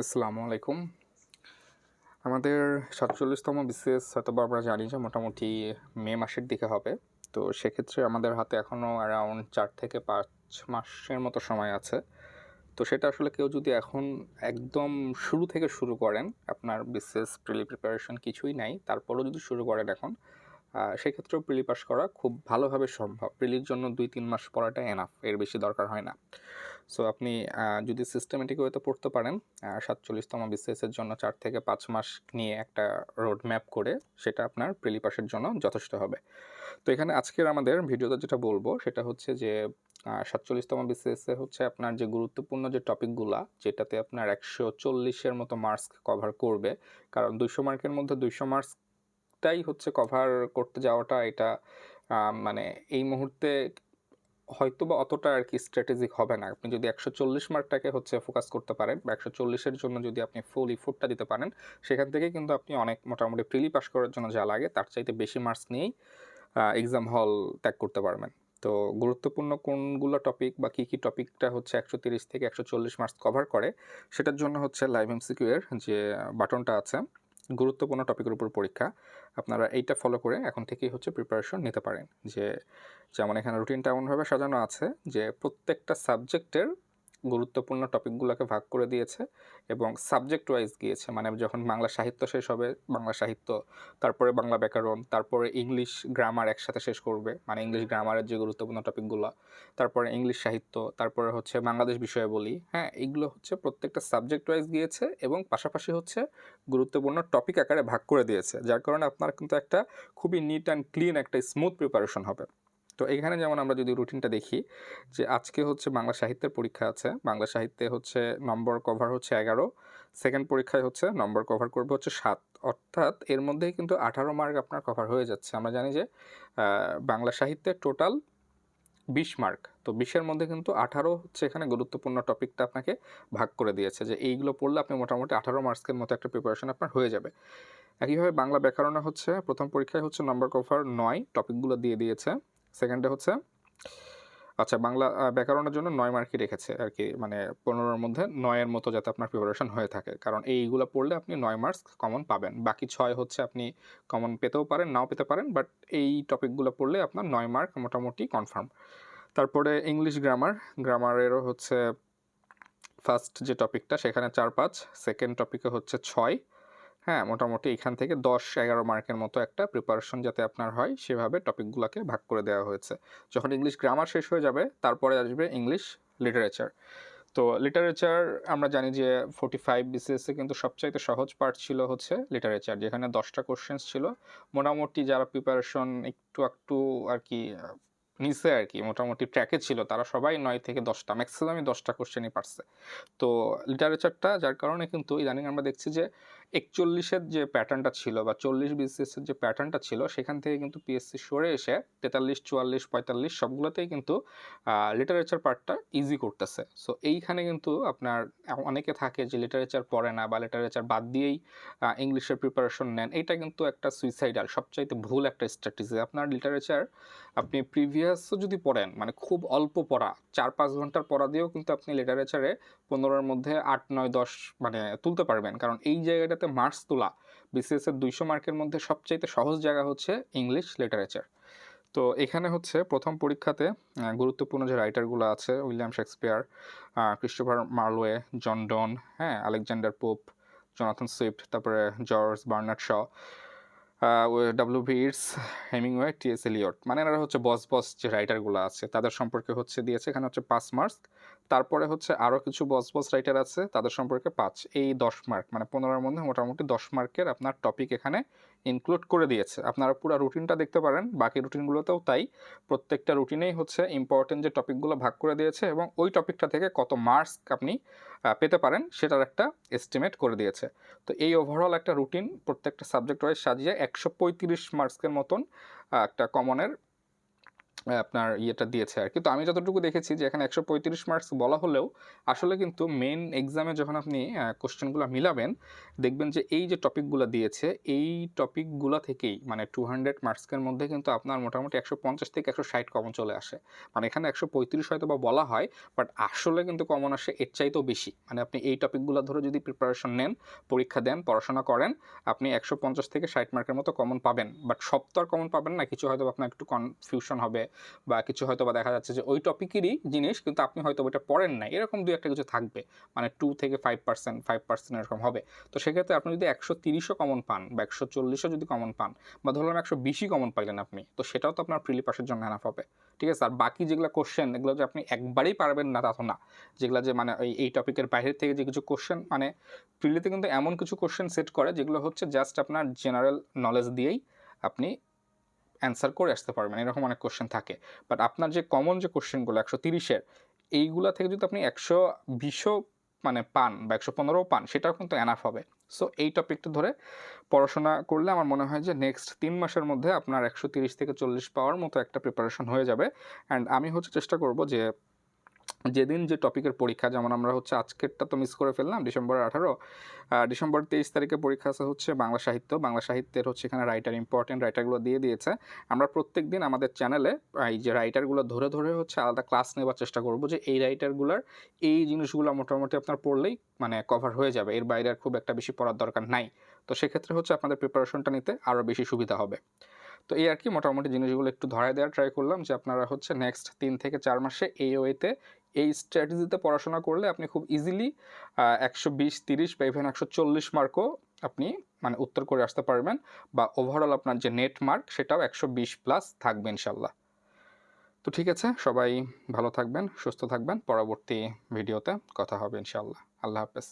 আসসালামু আলাইকুম। আমাদের সাতচল্লিশতম বিসিএস হয়তো আমরা জানি যে মোটামুটি মে মাসের দিকে হবে। তো সেক্ষেত্রে আমাদের হাতে এখনও অ্যারাউন্ড চার থেকে পাঁচ মাসের মতো সময় আছে। তো সেটা আসলে কেউ যদি এখন একদম শুরু থেকে শুরু করেন, আপনার বিসিএস প্রিলি প্রিপারেশন কিছুই নাই, তারপরেও যদি শুরু করেন এখন সেক্ষেত্রেও প্রিলি পাস করা খুব ভালোভাবে সম্ভব। প্রিলির জন্য দুই তিন মাস পড়াটা এনাফ এর বেশি দরকার হয় না। সো আপনি যদি সিস্টেমেটিক ওয়েতে পড়তে পারেন সাতচল্লিশতম বিসিএসের জন্য চার থেকে পাঁচ মাস নিয়ে একটা রোড ম্যাপ করে সেটা আপনার প্রিলি পাসের জন্য যথেষ্ট হবে। তো এখানে আজকের আমাদের ভিডিওতে যেটা বলব, সেটা হচ্ছে যে সাতচল্লিশতম বিসিএসে হচ্ছে আপনার যে গুরুত্বপূর্ণ যে টপিকগুলা যেটাতে আপনার একশো চল্লিশের মতো মার্কস কভার করবে। কারণ দুইশো মার্কের মধ্যে দুইশো মার্কসটাই হচ্ছে কভার করতে যাওয়াটা এটা মানে এই মুহূর্তে হয়তো বা অতটা আর কি স্ট্র্যাটেজিক হবে না। আপনি যদি একশো চল্লিশ মার্কটাকে হচ্ছে ফোকাস করতে পারেন বা একশো চল্লিশের জন্য যদি আপনি ফুল ইফোর্টটা দিতে পারেন, সেখান থেকে কিন্তু আপনি অনেক মোটামুটি প্রিলি পাস করার জন্য যা লাগে, তার চাইতে বেশি মার্কস নিয়েই এক্সাম হল ত্যাগ করতে পারবেন। তো গুরুত্বপূর্ণ কোনগুলো টপিক বা কী কী টপিকটা হচ্ছে একশো তিরিশ থেকে একশো চল্লিশ মার্কস কভার করে, সেটার জন্য হচ্ছে লাইভ এমসিকিউ এর যে বাটনটা আছে গুরুত্বপূর্ণ টপিকের উপর পরীক্ষা। আপনারা এইটা ফলো করে এখন থেকেই হচ্ছে প্রিপারেশন নিতে পারেন। যে যেমন এখানে রুটিনটা এমনভাবে সাজানো আছে যে প্রত্যেকটা সাবজেক্টের গুরুত্বপূর্ণ টপিকগুলোকে ভাগ করে দিয়েছে এবং সাবজেক্ট ওয়াইজ গিয়েছে। মানে যখন বাংলা সাহিত্য শেষ হবে, বাংলা সাহিত্য, তারপরে বাংলা ব্যাকরণ, তারপরে ইংলিশ গ্রামার একসাথে শেষ করবে। মানে ইংলিশ গ্রামারের যে গুরুত্বপূর্ণ টপিকগুলো, তারপরে ইংলিশ সাহিত্য, তারপরে হচ্ছে বাংলাদেশ বিষয়ে বলি। হ্যাঁ এইগুলো হচ্ছে প্রত্যেকটা সাবজেক্ট ওয়াইজ গিয়েছে এবং পাশাপাশি হচ্ছে গুরুত্বপূর্ণ টপিক আকারে ভাগ করে দিয়েছে। যার কারণে আপনার কিন্তু একটা খুবই নিট অ্যান্ড ক্লিন একটা স্মুথ প্রিপারেশন হবে। তো এখানে যেমন আমরা যদি রুটিনটা দেখি, যে আজকে হচ্ছে বাংলা সাহিত্যের পরীক্ষা আছে। বাংলা সাহিত্যে হচ্ছে নম্বর কভার হচ্ছে এগারো সেকেন্ড পরীক্ষায় হচ্ছে নম্বর কভার করবে হচ্ছে সাত। অর্থাৎ এর মধ্যেই কিন্তু আঠারো মার্ক আপনার কভার হয়ে যাচ্ছে। আমরা জানি যে বাংলা সাহিত্যের টোটাল বিশ মার্ক তো বিশের মধ্যে কিন্তু আঠারো হচ্ছে এখানে গুরুত্বপূর্ণ টপিকটা আপনাকে ভাগ করে দিয়েছে, যে এইগুলো পড়লে আপনি মোটামুটি আঠারো মার্কসের মতো একটা প্রিপারেশন আপনার হয়ে যাবে। একইভাবে বাংলা ব্যাকরণে হচ্ছে প্রথম পরীক্ষায় হচ্ছে নম্বর কভার নয় টপিকগুলো দিয়ে দিয়েছে। সেকেন্ডে হচ্ছে আচ্ছা বাংলা ব্যাকরণের জন্য নয় মার্কই রেখেছে আর কি মানে পনেরোর মধ্যে নয়ের মতো যাতে আপনার প্রিপারেশন হয়ে থাকে। কারণ এইগুলো পড়লে আপনি নয় মার্কস কমন পাবেন। বাকি ছয় হচ্ছে আপনি কমন পেতেও পারেন, নাও পেতে পারেন বাট এই টপিকগুলো পড়লে আপনার নয় মার্ক মোটামুটি কনফার্ম তারপরে ইংলিশ গ্রামার গ্রামারেরও হচ্ছে ফার্স্ট যে টপিকটা সেখানে চার পাঁচ সেকেন্ড টপিকে হচ্ছে ছয় হ্যাঁ মোটামুটি এখান থেকে দশ এগারো মার্কের মতো একটা প্রিপারেশন যাতে আপনার হয়, সেভাবে টপিকগুলোকে ভাগ করে দেওয়া হয়েছে। যখন ইংলিশ গ্রামার শেষ হয়ে যাবে, তারপরে আসবে ইংলিশ লিটারেচার তো লিটারেচার আমরা জানি যে ফোর্টি ফাইভ বিসিএসে কিন্তু সবচাইতে সহজ পার্ট ছিল হচ্ছে লিটারেচার যেখানে দশটা কোশ্চেন্স ছিল। মোটামুটি যারা প্রিপারেশন একটু একটু আর কি নিচে আর কি, মোটামুটি ট্র্যাকে ছিল, তারা সবাই নয় থেকে দশটা ম্যাক্সিমামই দশটা কোশ্চেনই পারছে। তো লিটারেচারটা যার কারণে কিন্তু ইদানিং আমরা দেখছি যে একচল্লিশের যে প্যাটার্নটা ছিল বা চল্লিশ বিসিএসের যে প্যাটার্নটা ছিল, সেখান থেকে কিন্তু পিএসসি সরে এসে তেতাল্লিশ, চুয়াল্লিশ, পঁয়তাল্লিশ সবগুলোতেই কিন্তু লিটারেচার পার্টটা ইজি করতেছে। সো এইখানে কিন্তু আপনার অনেকে থাকে যে লিটারেচার পড়ে না বা লিটারেচার বাদ দিয়েই ইংলিশের প্রিপারেশন নেন। এটা কিন্তু একটা সুইসাইডাল সবচাইতে ভুল একটা স্ট্র্যাটেজি আপনার লিটারেচার আপনি প্রিভিয়াসও যদি পড়েন মানে খুব অল্প পড়া, চার পাঁচ ঘণ্টার পড়া দিয়েও কিন্তু আপনি লিটারেচারে পনেরোর মধ্যে আট, নয়, দশ মানে তুলতে পারবেন। কারণ এই জায়গাটাতে মার্কস তোলা, বিসিএস এর দুইশো মার্কের মধ্যে সবচাইতে সহজ জায়গা হচ্ছে ইংলিশ লিটারেচার। তো এখানে হচ্ছে প্রথম পরীক্ষাতে গুরুত্বপূর্ণ যে রাইটারগুলো আছে, William Shakespeare Christopher Marlowe John Donne হ্যাঁ আলেকজান্ডার পোপ, জনাথন সুইফট, তারপরে George Bernard Shaw W Yeats Hemingway T S Eliot. মানে এনারা হচ্ছে বস বস যে রাইটারগুলো আছে, তাদের সম্পর্কে হচ্ছে দিয়েছে, এখানে হচ্ছে পাঁচ মার্কস তারপরে হচ্ছে আরও কিছু বস বস রাইটার আছে, তাদের সম্পর্কে পাঁচ, এই দশ মার্ক মানে পনেরোর মধ্যে মোটামুটি দশ মার্কের আপনার টপিক এখানে ইনক্লুড করে দিয়েছে। আপনারা পুরো রুটিনটা দেখতে পারেন, বাকি রুটিনগুলোতেও তাই। প্রত্যেকটা রুটিনেই হচ্ছে ইম্পর্টেন্ট যে টপিকগুলো ভাগ করে দিয়েছে এবং ওই টপিকটা থেকে কত মার্কস আপনি পেতে পারেন, সেটার একটা এস্টিমেট করে দিয়েছে। তো এই ওভারঅল একটা রুটিন প্রত্যেকটা সাবজেক্ট ওয়াইজ সাজিয়ে একশো পঁয়ত্রিশ মার্কসের মতন একটা কমনের আপনার ইয়েটা দিয়েছে আর কি আমি যতটুকু দেখেছি যে এখানে একশো পঁয়ত্রিশ মার্কস বলা হলেও আসলে কিন্তু মেন এক্সামে যখন আপনি কোশ্চেনগুলো মিলাবেন, দেখবেন যে এই যে টপিকগুলো দিয়েছে, এই টপিকগুলো থেকেই মানে টু হান্ড্রেড মার্কসের মধ্যে কিন্তু আপনার মোটামুটি একশো পঞ্চাশ থেকে একশো ষাট কমন চলে আসে। মানে এখানে একশো পঁয়ত্রিশ হয়তো বা বলা হয় বাট আসলে কিন্তু কমন আসে এর চাইতেও বেশি। মানে আপনি এই টপিকগুলো ধরে যদি প্রিপারেশন নেন, পরীক্ষা দেন, পড়াশোনা করেন, আপনি একশো পঞ্চাশ থেকে ষাট মার্কের মতো কমন পাবেন। বাট সব তো আর কমন পাবেন না, কিছু হয়তো আপনার একটু কনফিউশন হবে বা কিছু হয়তো বা দেখা যাচ্ছে যে ওই টপিকেরই জিনিস কিন্তু আপনি হয়তো ওইটা পড়েন না এরকম দু একটা কিছু থাকবে। মানে টু থেকে ফাইভ পার্সেন্ট ফাইভ পার্সেন্ট এরকম হবে। তো সেক্ষেত্রে আপনি যদি একশো তিরিশও কমন পান বা একশো চল্লিশও যদি কমন পান বা ধরলাম একশো বিশই কমন পাইলেন আপনি, তো সেটাও তো আপনার প্রিলি পাসের জন্য এনাফ হবে। ঠিক আছে? আর বাকি যেগুলো কোশ্চেন এগুলো যে আপনি একবারেই পারবেন না, তা তো না। যেগুলো যে মানে ওই এই টপিকের বাইরের থেকে যে কিছু কোশ্চেন মানে প্রিলিতে কিন্তু এমন কিছু কোশ্চেন সেট করে যেগুলো হচ্ছে জাস্ট আপনার জেনারেল নলেজ দিয়েই আপনি অ্যান্সার করে আসতে পারবেন, এরকম অনেক কোশ্চেন থাকে। বাট আপনার যে কমন যে কোশ্চেনগুলো একশো তিরিশের, এইগুলা থেকে যদি আপনি একশো বিশও মানে পান বা একশো পনেরোও পান, সেটাও কিন্তু এনাফ হবে। সো এই টপিকটা ধরে পড়াশোনা করলে আমার মনে হয় যে নেক্সট তিন মাসের মধ্যে আপনার একশো তিরিশ থেকে চল্লিশ পাওয়ার মতো একটা প্রিপারেশন হয়ে যাবে। অ্যান্ড আমি হচ্ছে চেষ্টা করব যে যেদিন যে টপিকের পরীক্ষা, যেমন আমরা হচ্ছে আজকেরটা তো মিস করে ফেললাম ডিসেম্বর আঠারো। ডিসেম্বর তেইশ তারিখে পরীক্ষা আছে হচ্ছে বাংলা সাহিত্য। বাংলা সাহিত্যের হচ্ছে এখানে রাইটার ইম্পর্টেন্ট রাইটারগুলো দিয়ে দিয়েছে। আমরা প্রত্যেক দিন আমাদের চ্যানেলে এই যে রাইটারগুলো ধরে ধরে হচ্ছে আলাদা ক্লাস নেওয়ার চেষ্টা করব যে এই রাইটারগুলোর এই জিনিসগুলো মোটামুটি আপনার পড়লেই মানে কভার হয়ে যাবে। এর বাইরে আর খুব একটা বেশি পড়ার দরকার নাই। তো সেক্ষেত্রে হচ্ছে আপনাদের প্রিপারেশনটা নিতে আরও বেশি সুবিধা হবে। তো এই আর কি মোটামুটি জিনিসগুলো একটু ধরায় দেওয়ার ট্রাই করলাম যে আপনারা হচ্ছে নেক্সট তিন থেকে চার মাসে এই ওয়েতে এই স্ট্র্যাটেজিতে পড়াশোনা করলে আপনি খুব ইজিলি একশো বিশ, তিরিশ বা ইভেন একশো চল্লিশ মার্কও আপনি মানে উত্তর করে আসতে পারবেন বা ওভারঅল আপনার যে নেট মার্ক সেটাও একশো বিশ প্লাস থাকবে ইনশাল্লাহ তো ঠিক আছে, সবাই ভালো থাকবেন, সুস্থ থাকবেন, পরবর্তী ভিডিওতে কথা হবে ইনশাল্লাহ আল্লাহ হাফেজ।